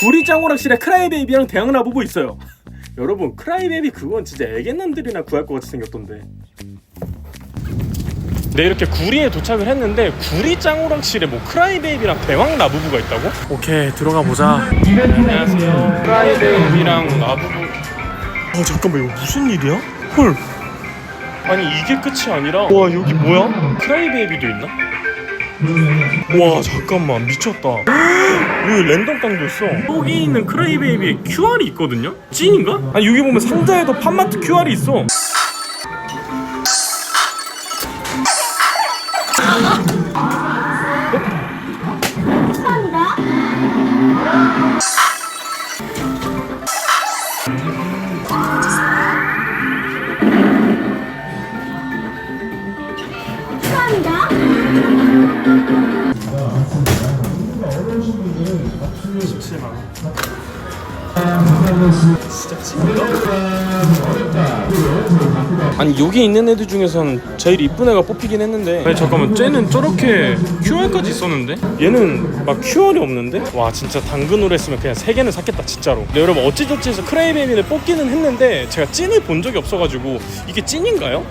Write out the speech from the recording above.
구리짱 오락실에 크라이베이비랑 대형 라부부 있어요 여러분 크라이베이비 그건 진짜 애견남들이나 구할 것 같이 생겼던데 네 이렇게 구리에 도착을 했는데 구리 짱오락실에 뭐 크라이베이비랑 대왕 라부부가 있다고? 오케이 들어가 보자 안녕하세요 크라이베이비랑 라부부 어 잠깐만 이거 무슨 일이야? 헐 아니 이게 끝이 아니라 와 여기 뭐야? 크라이베이비도 있나? 와 잠깐만 미쳤다 여기 랜덤 땅도 있어 여기 있는 크라이베이비에 QR이 있거든요? 찐인가? 아니 여기 보면 상자에도 팜마트 QR이 있어 아니 여기 있는 애들 중에선 제일 이쁜 애가 뽑히긴 했는데. 아니 잠깐만 쟤는 저렇게 QR까지 있었는데? 얘는 막 QR이 없는데? 와 진짜 당근으로 했으면 그냥 세 개는 샀겠다 진짜로. 네, 여러분 어찌저찌 해서 크레이베이비를 뽑기는 했는데 제가 찐을 본 적이 없어가지고 이게 찐인가요?